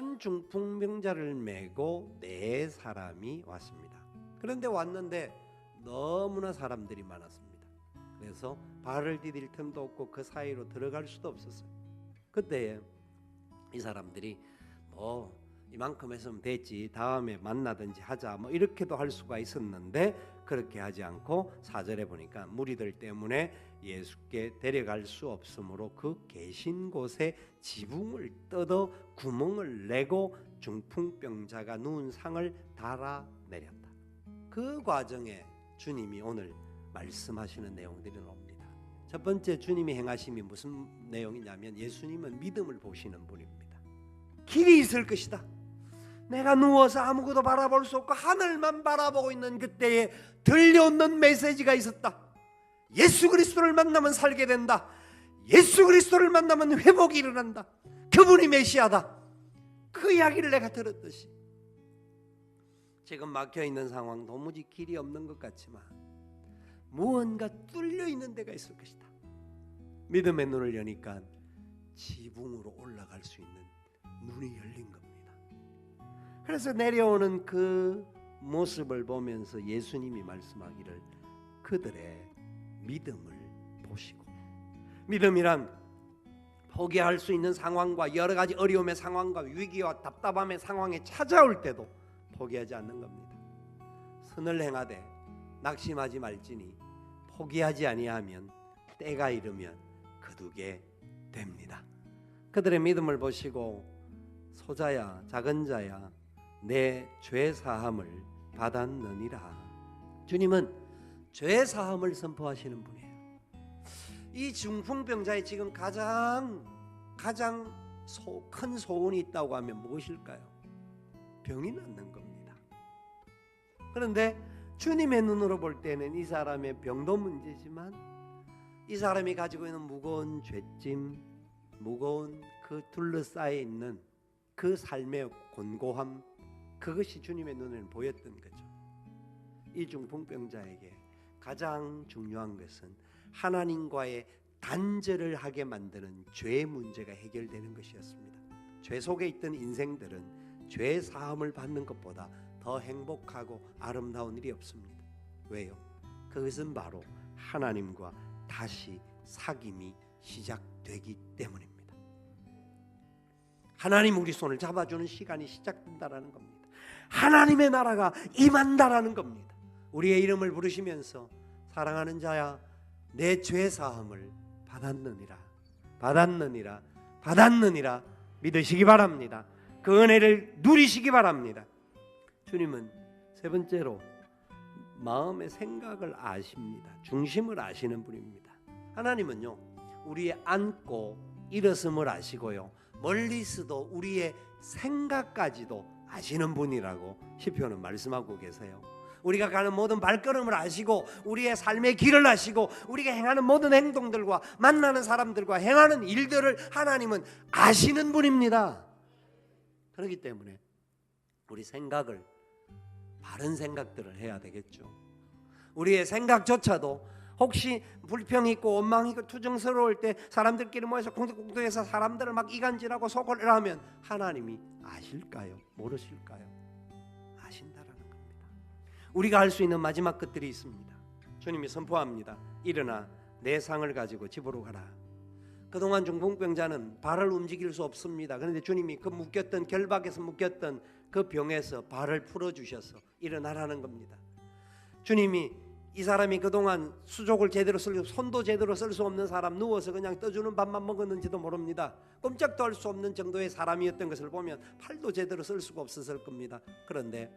한 중풍병자를 메고 네 사람이 왔습니다. 그런데 왔는데 너무나 사람들이 많았습니다. 그래서 발을 디딜 틈도 없고 그 사이로 들어갈 수도 없었어요. 그때 이 사람들이 뭐 이만큼 했으면 됐지 다음에 만나든지 하자 뭐 이렇게도 할 수가 있었는데 그렇게 하지 않고 사절에 보니까 무리들 때문에 예수께 데려갈 수 없으므로 그 계신 곳에 지붕을 뜯어 구멍을 내고 중풍병자가 누운 상을 달아 내렸다. 그 과정에 주님이 오늘 말씀하시는 내용들이 나옵니다. 첫 번째 주님이 행하심이 무슨 내용이냐면 예수님은 믿음을 보시는 분입니다. 길이 있을 것이다. 내가 누워서 아무것도 바라볼 수 없고 하늘만 바라보고 있는 그때에 들려오는 메시지가 있었다. 예수 그리스도를 만나면 살게 된다. 예수 그리스도를 만나면 회복이 일어난다. 그분이 메시아다. 그 이야기를 내가 들었듯이 지금 막혀 있는 상황 도무지 길이 없는 것 같지만 무언가 뚫려 있는 데가 있을 것이다. 믿음의 눈을 여니까 지붕으로 올라갈 수 있는 눈이 열린 겁니다. 그래서 내려오는 그 모습을 보면서 예수님이 말씀하기를 그들의 믿음을 보시고 믿음이란 포기할 수 있는 상황과 여러 가지 어려움의 상황과 위기와 답답함의 상황에 찾아올 때도 포기하지 않는 겁니다. 선을 행하되 낙심하지 말지니 포기하지 아니하면 때가 이르면 거두게 됩니다. 그들의 믿음을 보시고 소자야 작은 자야 내 죄 사함을 받았느니라. 주님은 죄 사함을 선포하시는 분이에요. 이 중풍병자의 지금 가장 가장 소, 큰 소원이 있다고 하면 무엇일까요? 병이 낫는 겁니다. 그런데 주님의 눈으로 볼 때는 이 사람의 병도 문제지만 이 사람이 가지고 있는 무거운 죄짐, 무거운 그 둘러싸여 있는 그 삶의 곤고함 그것이 주님의 눈에는 보였던 거죠. 이 중풍병자에게 가장 중요한 것은 하나님과의 단절을 하게 만드는 죄의 문제가 해결되는 것이었습니다. 죄 속에 있던 인생들은 죄 사함을 받는 것보다 더 행복하고 아름다운 일이 없습니다. 왜요? 그것은 바로 하나님과 다시 사귐이 시작되기 때문입니다. 하나님 우리 손을 잡아주는 시간이 시작된다라는 겁니다. 하나님의 나라가 임한다라는 겁니다. 우리의 이름을 부르시면서 사랑하는 자야 내 죄 사함을 받았느니라 받았느니라 받았느니라 믿으시기 바랍니다. 그 은혜를 누리시기 바랍니다. 주님은 세 번째로 마음의 생각을 아십니다. 중심을 아시는 분입니다. 하나님은요 우리의 앉고 일어섬을 아시고요 멀리서도 우리의 생각까지도 아시는 분이라고 시편은 말씀하고 계세요. 우리가 가는 모든 발걸음을 아시고 우리의 삶의 길을 아시고 우리가 행하는 모든 행동들과 만나는 사람들과 행하는 일들을 하나님은 아시는 분입니다. 그렇기 때문에 우리 생각을 바른 생각들을 해야 되겠죠. 우리의 생각조차도 혹시 불평이 있고 원망이 있고 투정스러울 때 사람들끼리 모여서 공동공동해서 사람들을 막 이간질하고 속을 하면 하나님이 아실까요? 모르실까요? 아신다라는 겁니다. 우리가 할 수 있는 마지막 것들이 있습니다. 주님이 선포합니다. 일어나 내 상을 가지고 집으로 가라. 그동안 중풍병자는 발을 움직일 수 없습니다. 그런데 주님이 그 묶였던 결박에서 묶였던 그 병에서 발을 풀어 주셔서 일어나라는 겁니다. 주님이 이 사람이 그동안 수족을 제대로 쓸 손도 제대로 쓸 수 없는 사람 누워서 그냥 떠주는 밥만 먹었는지도 모릅니다. 꼼짝도 할 수 없는 정도의 사람이었던 것을 보면 팔도 제대로 쓸 수가 없었을 겁니다. 그런데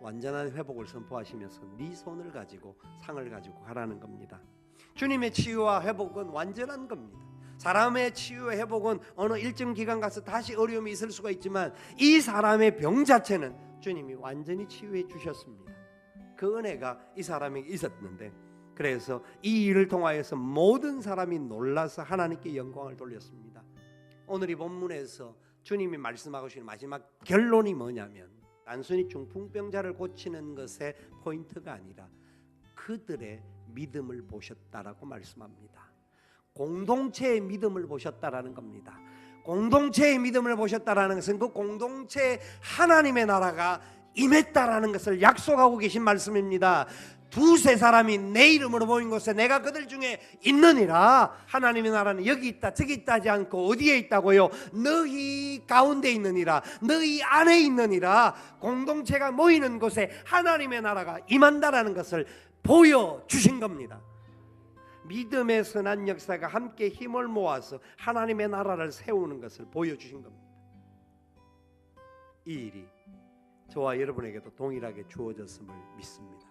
완전한 회복을 선포하시면서 네 손을 가지고 상을 가지고 가라는 겁니다. 주님의 치유와 회복은 완전한 겁니다. 사람의 치유 회복은 어느 일정 기간 가서 다시 어려움이 있을 수가 있지만 이 사람의 병 자체는 주님이 완전히 치유해 주셨습니다. 그 은혜가 이 사람에게 있었는데 그래서 이 일을 통하여서 모든 사람이 놀라서 하나님께 영광을 돌렸습니다. 오늘 이 본문에서 주님이 말씀하고 계신 마지막 결론이 뭐냐면 단순히 중풍병자를 고치는 것의 포인트가 아니라 그들의 믿음을 보셨다라고 말씀합니다. 공동체의 믿음을 보셨다라는 겁니다. 공동체의 믿음을 보셨다라는 것은 그 공동체 하나님의 나라가 임했다라는 것을 약속하고 계신 말씀입니다. 두세 사람이 내 이름으로 모인 곳에 내가 그들 중에 있느니라. 하나님의 나라는 여기 있다 저기 있다 하지 않고 어디에 있다고요? 너희 가운데 있느니라. 너희 안에 있느니라. 공동체가 모이는 곳에 하나님의 나라가 임한다라는 것을 보여주신 겁니다. 믿음의 선한 역사가 함께 힘을 모아서 하나님의 나라를 세우는 것을 보여주신 겁니다. 이 일이 저와 여러분에게도 동일하게 주어졌음을 믿습니다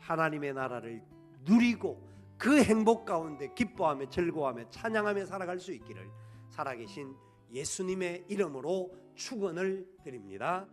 하나님의 나라를 누리고 그 행복 가운데 기뻐하며 즐거워하며 찬양하며 살아갈 수 있기를 살아계신 예수님의 이름으로 축원을 드립니다.